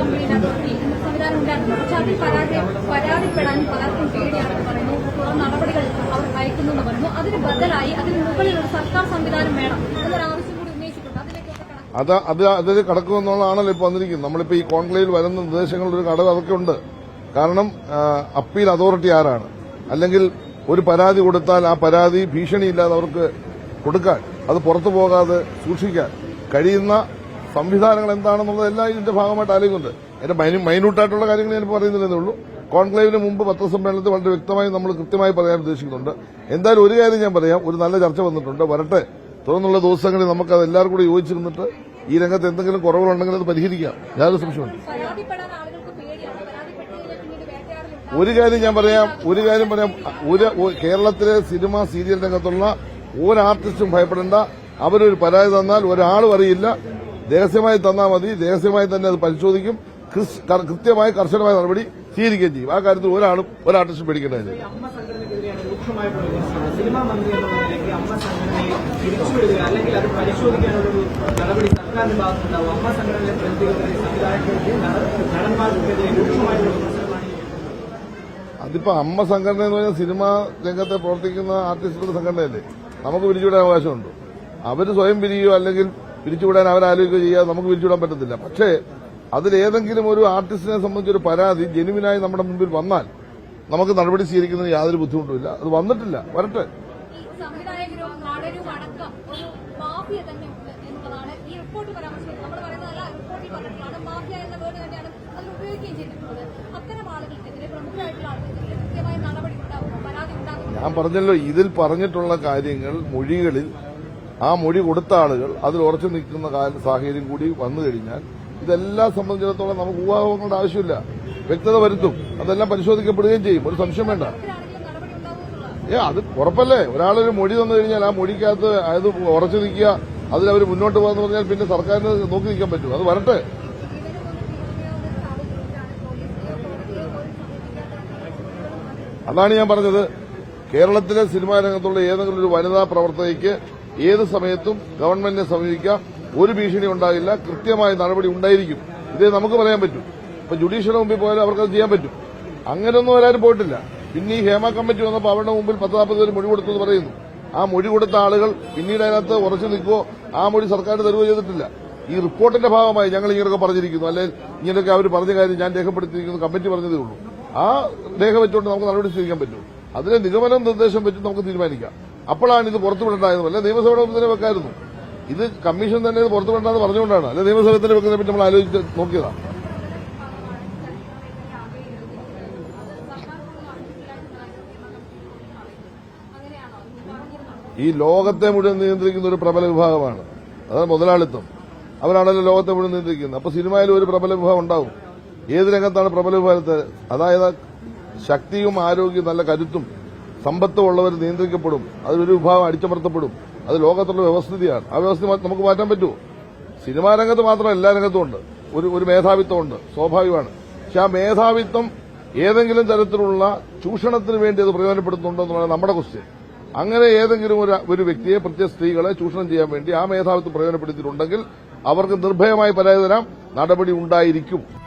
അവർ അതിന് അതിന് ഒരു സർക്കാർ വേണം കൂടി അത് അത് അതിൽ കടക്കുമെന്നുള്ളതാണല്ലോ ഇപ്പൊ വന്നിരിക്കുന്നത്. നമ്മളിപ്പോ ഈ കോൺക്ലേവിൽ വരുന്ന നിർദ്ദേശങ്ങളുടെ ഒരു അതൊക്കെ ഉണ്ട്. കാരണം അപ്പീൽ അതോറിറ്റി ആരാണ്? അല്ലെങ്കിൽ ഒരു പരാതി കൊടുത്താൽ ആ പരാതി ഭീഷണിയില്ലാതെ അവർക്ക് കൊടുക്കാൻ അത് പുറത്തു പോകാതെ സൂക്ഷിക്കാൻ കഴിയുന്ന സംവിധാനങ്ങൾ എന്താണെന്നുള്ളത് എല്ലാം ഇതിന്റെ ഭാഗമായിട്ട് ആലോചിക്കുന്നുണ്ട്. എന്റെ മൈന്യൂ- മൈന്യൂട്ടായിട്ടുള്ള കാര്യങ്ങൾ ഞാൻ പറയുന്നില്ലെന്നേ ഉള്ളൂ കോൺക്ലേവിന് മുമ്പ് പത്രസമ്മേളനത്തിൽ വളരെ വ്യക്തമായി നമ്മൾ കൃത്യമായി പറയാൻ ഉദ്ദേശിക്കുന്നുണ്ട്. എന്തായാലും ഒരു കാര്യം ഞാൻ പറയാം. ഒരു നല്ല ചർച്ച വന്നിട്ടുണ്ട്. വരട്ടെ. തുടർന്നുള്ള ദിവസങ്ങളിൽ നമുക്ക് അത് എല്ലാവരും കൂടി യോജിച്ചിരുന്നിട്ട് ഈ രംഗത്ത് എന്തെങ്കിലും കുറവുകളുണ്ടെങ്കിൽ അത് പരിഹരിക്കാം. യാതൊരു സംശയമുണ്ട് ഒരു കാര്യം ഞാൻ പറയാം. ഒരു കാര്യം പറയാം. ഒരു കേരളത്തിലെ സിനിമ സീരിയൽ രംഗത്തുള്ള ഒരു ആർട്ടിസ്റ്റും ഭയപ്പെടേണ്ട. അവരൊരു പരാതി തന്നാൽ ഒരാളും അറിയില്ല. രഹസ്യമായി തന്നാൽ മതി രഹസ്യമായി തന്നെ അത് പരിശോധിക്കും കൃത്യമായി കർശനമായ നടപടി സ്വീകരിക്കുകയും ചെയ്യും. ആ കാര്യത്തിൽ ഒരാളും ഒരു ആർട്ടിസ്റ്റും പേടിക്കേണ്ടതില്ല. അതിപ്പോ അമ്മ സംഘടന എന്ന് പറഞ്ഞാൽ സിനിമാ രംഗത്തെ പ്രവർത്തിക്കുന്ന ആർട്ടിസ്റ്റുകളുടെ സംഘടനയല്ലേ? നമുക്ക് പിരിച്ചുവിടാൻ അവകാശമുണ്ട്? അവർ സ്വയം പിരിയോ അല്ലെങ്കിൽ പിരിച്ചുവിടാൻ അവരാലോചിക്കുക ചെയ്യാതെ നമുക്ക് പിരിച്ചുവിടാൻ പറ്റത്തില്ല. പക്ഷേ അതിലേതെങ്കിലും ഒരു ആർട്ടിസ്റ്റിനെ സംബന്ധിച്ചൊരു പരാതി ജെനുവിനായി നമ്മുടെ മുമ്പിൽ വന്നാൽ നമുക്ക് നടപടി സ്വീകരിക്കുന്നതിന് യാതൊരു ബുദ്ധിമുട്ടുമില്ല. അത് വന്നിട്ടില്ല. വരട്ടെ. ഞാൻ പറഞ്ഞല്ലോ ഇതിൽ പറഞ്ഞിട്ടുള്ള കാര്യങ്ങൾ മൊഴികളിൽ ആ മൊഴി കൊടുത്ത ആളുകൾ അതിൽ ഉറച്ചു നിൽക്കുന്ന സാഹചര്യം കൂടി വന്നു കഴിഞ്ഞാൽ ഇതെല്ലാം സംബന്ധിച്ചിടത്തോളം നമുക്ക് ഊഹാഹങ്ങളുടെ ആവശ്യമില്ല. വ്യക്തത വരുത്തും. അതെല്ലാം പരിശോധിക്കപ്പെടുകയും ചെയ്യും. ഒരു സംശയം വേണ്ട. ഏ അത് ഉറപ്പല്ലേ? ഒരാളൊരു മൊഴി തന്നു കഴിഞ്ഞാൽ ആ മൊഴിക്കകത്ത് അത് ഉറച്ചു നിൽക്കുക അതിലവർ മുന്നോട്ട് പോകാന്ന് പറഞ്ഞാൽ പിന്നെ സർക്കാരിന് നോക്കി നിൽക്കാൻ പറ്റും. അത് വരട്ടെ. അതാണ് ഞാൻ പറഞ്ഞത്. കേരളത്തിലെ സിനിമാ രംഗത്തുള്ള ഏതെങ്കിലും ഒരു വനിതാ പ്രവർത്തകയ്ക്ക് ഏത് സമയത്തും ഗവൺമെന്റിനെ സമീപിക്കാം. ഒരു ഭീഷണി ഉണ്ടാകില്ല. കൃത്യമായ നടപടി ഉണ്ടായിരിക്കും. ഇതേ നമുക്ക് പറയാൻ പറ്റും. ഇപ്പൊ ജുഡീഷ്യൽ മുമ്പിൽ പോയാലും അവർക്കത് ചെയ്യാൻ പറ്റും. അങ്ങനെയൊന്നും വരാനും പോയിട്ടില്ല. പിന്നെ ഈ ഹേമ കമ്മിറ്റി വന്നപ്പോൾ അവരുടെ മുമ്പിൽ പത്ത് നാൽപ്പത് പേര് മൊഴി കൊടുത്തു എന്ന് പറയുന്നു. ആ മൊഴി കൊടുത്ത ആളുകൾ പിന്നീട് അതിനകത്ത് ഉറച്ചു നിൽക്കുവോ? ആ മൊഴി സർക്കാർ തരുവോ ചെയ്തിട്ടില്ല. ഈ റിപ്പോർട്ടിന്റെ ഭാഗമായി ഞങ്ങൾ ഇങ്ങനെയൊക്കെ പറഞ്ഞിരിക്കുന്നു. അല്ലെങ്കിൽ ഇങ്ങനെയൊക്കെ അവർ പറഞ്ഞ കാര്യം ഞാൻ രേഖപ്പെടുത്തിയിരിക്കുന്നു. കമ്മിറ്റി പറഞ്ഞതേ ഉള്ളൂ. ആ രേഖ വെച്ചുകൊണ്ട് നമുക്ക് നടപടി സ്വീകരിക്കാൻ പറ്റും. അതിലെ നിഗമനം നിർദ്ദേശം വെച്ച് നമുക്ക് തീരുമാനിക്കാം. അപ്പോഴാണ് ഇത് പുറത്തുവിടേണ്ടായത് അല്ലെ? നിയമസഭയുടെ മുമ്പ് തന്നെ വെക്കായിരുന്നു. ഇത് കമ്മീഷൻ തന്നെ ഇത് പുറത്തുവിടേണ്ടെന്ന് പറഞ്ഞുകൊണ്ടാണ്. അല്ലെ? നിയമസഭയെ തന്നെ വെക്കുന്നതിനെ പറ്റി നമ്മൾ ആലോചിച്ച് നോക്കിയതാണ് ഈ ലോകത്തെ മുഴുവൻ നിയന്ത്രിക്കുന്ന ഒരു പ്രബല വിഭാഗമാണ്. അതാണ് മുതലാളിത്തം. അവരാണല്ലോ ലോകത്തെ മുഴുവൻ നിയന്ത്രിക്കുന്നത്. അപ്പൊ സിനിമയിൽ ഒരു പ്രബല വിഭാഗം ഉണ്ടാവും. ഏത് രംഗത്താണ് പ്രബല വിഭാഗത്തെ? അതായത് ശക്തിയും ആരോഗ്യവും നല്ല കരുത്തും സമ്പത്തും ഉള്ളവർ നിയന്ത്രിക്കപ്പെടും. അതിലൊരു വിഭാഗം അടിച്ചമർത്തപ്പെടും. അത് ലോകത്തുള്ള വ്യവസ്ഥിതിയാണ്. ആ വ്യവസ്ഥ നമുക്ക് മാറ്റാൻ പറ്റുമോ സിനിമാ രംഗത്ത് മാത്രം എല്ലാ രംഗത്തും ഉണ്ട്. ഒരു ഒരു മേധാവിത്വമുണ്ട്. സ്വാഭാവികമാണ്. പക്ഷെ ആ മേധാവിത്വം ഏതെങ്കിലും തരത്തിലുള്ള ചൂഷണത്തിന് വേണ്ടി അത് പ്രയോജനപ്പെടുത്തുന്നുണ്ടോ നമ്മുടെ ക്വസ്റ്റ്യൻ അങ്ങനെ ഏതെങ്കിലും ഒരു ഒരു വ്യക്തിയെ പ്രത്യേക സ്ത്രീകളെ ചൂഷണം ചെയ്യാൻ വേണ്ടി ആ മേധാവിത്വം പ്രയോജനപ്പെടുത്തിയിട്ടുണ്ടെങ്കിൽ അവർക്ക് നിർഭയമായി പരാതി തരാം. നടപടി ഉണ്ടായിരിക്കും.